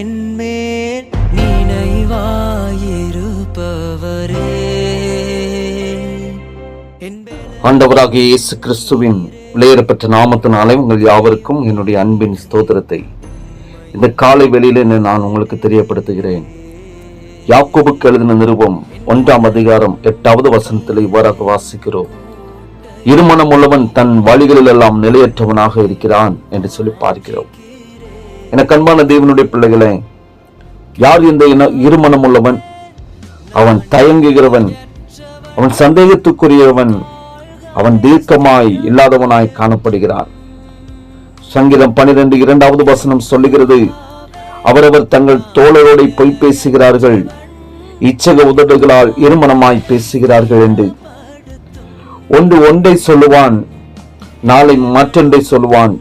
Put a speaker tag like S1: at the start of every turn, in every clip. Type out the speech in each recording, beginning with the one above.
S1: என்மேல் நினைவாயிருப்பவரே. இயேசு கிறிஸ்துவின் விளையாடப்பட்ட நாமத்தினாலே உங்கள் யாவருக்கும் என்னுடைய அன்பின் ஸ்தோத்திரத்தை. இந்த காலை வெளியில நான் உங்களுக்கு தெரியப்படுத்துகிறேன். யாக்கோபுக்கு எழுதின நிருபம் ஒன்றாம் அதிகாரம் எட்டாவது வசனத்தில் இவ்வாறாக வாசிக்கிறோம். இருமணம் உள்ளவன் தன் வழிகளிலெல்லாம் நிலையற்றவனாக இருக்கிறான் என்று சொல்லி பார்க்கிறோம். என அன்பான தேவனுடைய பிள்ளைகளே யார் இந்த இருமனம் உள்ளவன் அவன் தயங்குகிறவன் அவன் சந்தேகத்துக்குரியவன் அவன் தீர்க்கமாய் இல்லாதவனாய் காணப்படுகிறான். சங்கீதம் பனிரெண்டு இரண்டாவது வசனம் சொல்லுகிறது அவரவர் தங்கள் தோழரோட பொய் பேசுகிறார்கள் இச்சக உதடுகளால் இருமனமாய் பேசுகிறார்கள் என்று. ஒன்று ஒன்றை சொல்லுவான் நாளை மற்றொன்றை சொல்லுவான்.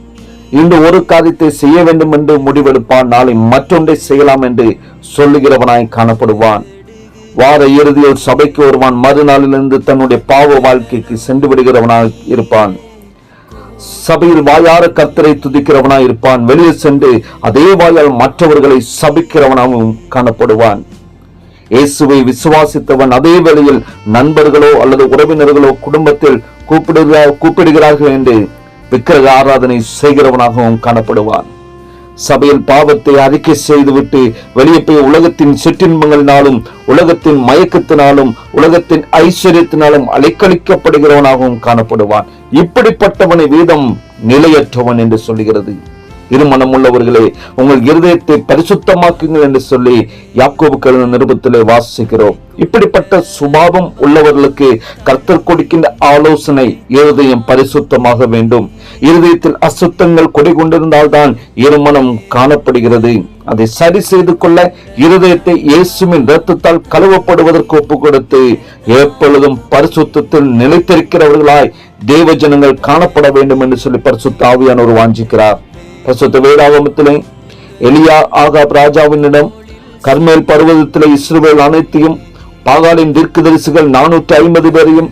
S1: இன்று ஒரு காரியத்தை செய்ய வேண்டும் என்று முடிவெடுப்பான். நாளை மற்றொன்றை செய்யலாம் என்று சொல்லுகிறவனாய் காணப்படுவான். வார இறுதியில் சபைக்கு வருவான். மறுநாளிலிருந்து தன்னுடைய பாவ வாழ்க்கைக்கு சென்று விடுகிறவனாய் இருப்பான். சபையில் வாயார கர்த்தரை துதிக்கிறவனாய் இருப்பான். வெளியே சென்று அதே வாயால் மற்றவர்களை சபிக்கிறவனாகவும் காணப்படுவான். இயேசுவை விசுவாசித்தவன் அதே வேளையில் நண்பர்களோ அல்லது உறவினர்களோ குடும்பத்தில் கூப்பிடுகிறார் கூப்பிடுகிறார்கள் என்று விக்கிரக ஆராதனை செய்கிறவனாகவும் காணப்படுவான். சபையில் பாவத்தை அறிக்கை செய்துவிட்டு வெளியே போய் உலகத்தின் சிற்றின்பங்களினாலும் உலகத்தின் மயக்கத்தினாலும் உலகத்தின் ஐஸ்வர்யத்தினாலும் அலைக்கழிக்கப்படுகிறவனாகவும் காணப்படுவான். இப்படிப்பட்டவனை வேதம் நிலையற்றவன் என்று சொல்லுகிறது. இருமனம் உள்ளவர்களே உங்கள் இருதயத்தை பரிசுத்தமாக்குங்கள் என்று சொல்லி யாக்கோபு கழுத நிருபத்திலே வாசிக்கிறோம். இப்படிப்பட்ட சுபாவம் உள்ளவர்களுக்கு கர்த்தர் கொடுக்கின்ற ஆலோசனை இருதயம் பரிசுத்தமாக வேண்டும். இருதயத்தில் அசுத்தங்கள் கொடி கொண்டிருந்தால்தான் இருமனம் காணப்படுகிறது. அதை சரி செய்து கொள்ள இருதயத்தை இயேசுவின் ரத்தத்தால் கழுவப்படுவதற்கு ஒப்பு கொடுத்து எப்பொழுதும் பரிசுத்தத்தில் நிலைத்திருக்கிறவர்களாய் தேவ ஜனங்கள் காணப்பட வேண்டும் என்று சொல்லி பரிசுத்த ஆவியானவர் வாஞ்சிக்கிறார். பசுத்த வேதாகமத்திலே எலியா ஆகாப் ராஜாவினிடம் கர்மேல் பர்வதத்திலே இஸ்ரோவேல் அனைத்தையும் பாகாலின் தீர்க்கதரிசிகள் நானூற்றி ஐம்பது பேரையும்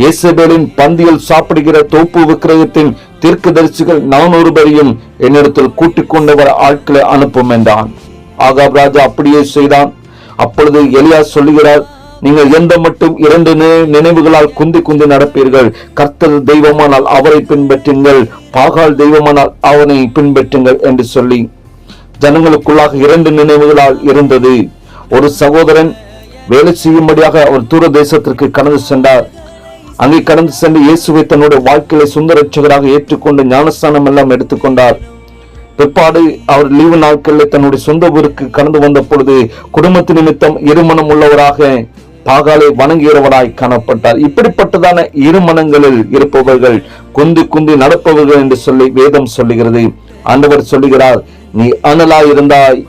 S1: இயேசபேலின் பந்தியில் சாப்பிடுகிற தோப்பு விக்கிரகத்தின் தீர்க்கதரிசிகள் நானூறு பேரையும் என்னிடத்தில் கூட்டிக் கொண்டவர் ஆட்களை அனுப்பும் என்றான். ஆகாப் ராஜா அப்படியே செய்தான். அப்பொழுது எலியா சொல்லுகிறார் நீங்கள் எந்த மட்டும் இரண்டு நினைவுகளால் குந்தி குந்தி நடப்பீர்கள். கர்த்தர் தெய்வமானால் அவரை பின்பற்றுங்கள். பாகால் தெய்வமானால் அவனை பின்பற்றுங்கள் என்று சொல்லி ஜனங்களுக்குள்ளாக இரண்டு நினைவுகளால் இருந்தது. ஒரு சகோதரன் வேலை செய்யும்படியாக அவர் தூர தேசத்திற்கு கடந்து சென்றார். அங்கே கடந்து சென்று இயேசுவை தன்னுடைய வாழ்க்கையில சுந்தரட்சகராக ஏற்றுக்கொண்டு ஞானஸ்தானம் எல்லாம் எடுத்துக்கொண்டார். பிற்பாடு அவர் லீவு நாட்களில் தன்னுடைய சொந்த ஊருக்கு கடந்து வந்த பொழுது குடும்பத்து நிமித்தம் இருமணம் உள்ளவராக பாகாலை வணங்குகிறவராய் காணப்பட்டார் இப்படிப்பட்டதான இருமனங்களில் இருப்பவர்கள் குந்தி குந்தி நடப்பவர்கள் என்று சொல்லி வேதம் சொல்லுகிறது. ஆண்டவர் சொல்லுகிறார் நீ அனலாய் இருந்தாய்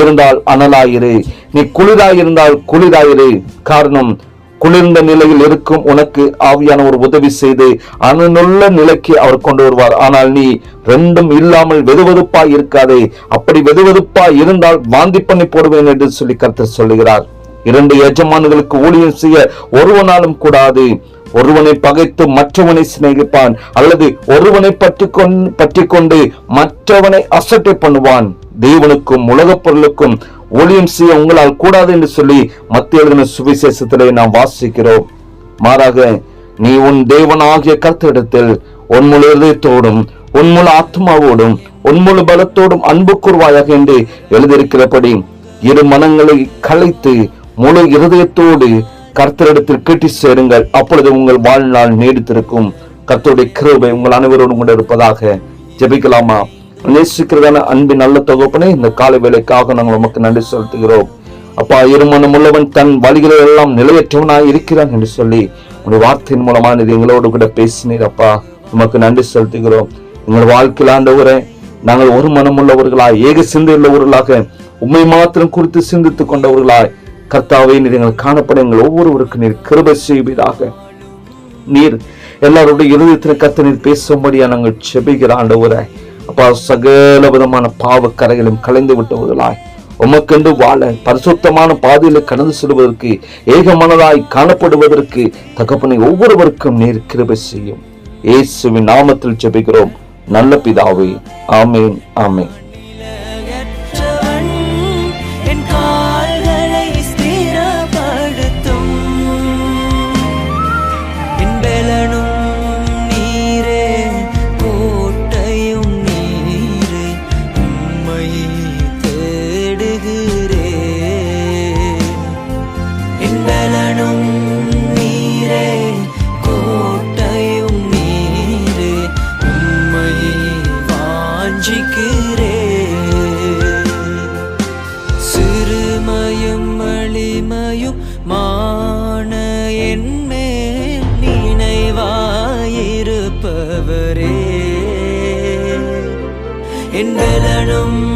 S1: இருந்தால் அனலாயிரு. நீ குளிராய் இருந்தால் குளிராயிரு. காரணம் குளிர்ந்த நிலையில் இருக்கும் உனக்கு ஆவியான ஒரு உதவி செய்து அனனுள்ள நிலைக்கு அவர் கொண்டு வருவார். ஆனால் நீ ரெண்டும் இல்லாமல் வெதுவெதுப்பாய் இருக்காதே. அப்படி வெதுவெதுப்பாய் இருந்தால் வாந்தி பண்ணி போடுவேன் என்று சொல்லி கருத்து சொல்லுகிறார். இரண்டு எஜமான்களுக்கு ஊழியம் செய்ய ஒருவனாலும் கூடாது. ஒருவனை பகைத்து மற்றவனை சிநேகிப்பான் அல்லது ஒருவனை பற்றி பற்றி கொண்டு மற்றவனை அசட்டை பண்ணுவான். தேவனுக்கும் உலகப் பொருளுக்கும் ஊழியம் செய்ய உங்களால் கூடாது என்று சொல்லி மத்திய எழுதின சுவிசேஷத்திலே நாம் வாசிக்கிறோம். மாறாக நீ உன் தேவனாகிய கருத்திடத்தில் உன் முழு இதயத்தோடும் உன் முழு ஆத்மாவோடும் உன் முழு பலத்தோடும் அன்பு கூறுவாயாக என்று எழுதியிருக்கிறபடி இரு மனங்களை கலைத்து முழு இருதயத்தோடு கர்த்தரிடத்தில் கேட்டி சேருங்கள். அப்பொழுது உங்கள் வாழ்நாள் நீடித்திருக்கும். கர்த்தருடைய கிருபை உங்கள் அனைவரோடு கூட இருப்பதாக ஜெபிக்கலாமா? நேசிக்கிறதான அன்பின் நல்ல தொகுப்பனே இந்த காலை வேலைக்காக நாங்கள் உமக்கு நன்றி செலுத்துகிறோம். அப்பா இருமனம் உள்ளவன் தன் வழிகளில் எல்லாம் நிலையற்றவனாய் இருக்கிறான் என்று சொல்லி உங்களுடைய வார்த்தையின் மூலமான இது எங்களோடு கூட பேசினீர் அப்பா. உமக்கு நன்றி செலுத்துகிறோம். எங்கள் வாழ்க்கையில் ஆண்டவரே நாங்கள் ஒரு மனம் உள்ளவர்களாய் ஏக சிந்தை உள்ளவர்களாக உண்மை மாத்திரம் குறித்து சிந்தித்துக் கொண்டவர்களாய் கர்த்தாவே நீர் எங்கள் காணப்பட எங்கள் ஒவ்வொருவருக்கும் நீர் கிருபை செய்வதாக நீர் எல்லாருடைய இருதயத்தில் கத்த நீர் பேசும்படியா நாங்கள் செபிகிற ஆண்டவரே. அப்பா சகல விதமான பாவ கரைகளும் கலைந்து விட்டுவதாய் உமக்கென்று வாழ பரிசுத்தமான பாதையில் கடந்து செல்வதற்கு ஏகமனதாய் காணப்படுவதற்கு தகப்பனை ஒவ்வொருவருக்கும் நீர் கிருபை செய்யும். இயேசுவின் நாமத்தில் ஜெபிக்கிறோம். நல்ல பிதாவே ஆமேன் ஆமேன்.
S2: ஆண்டவரே. என் பலனும்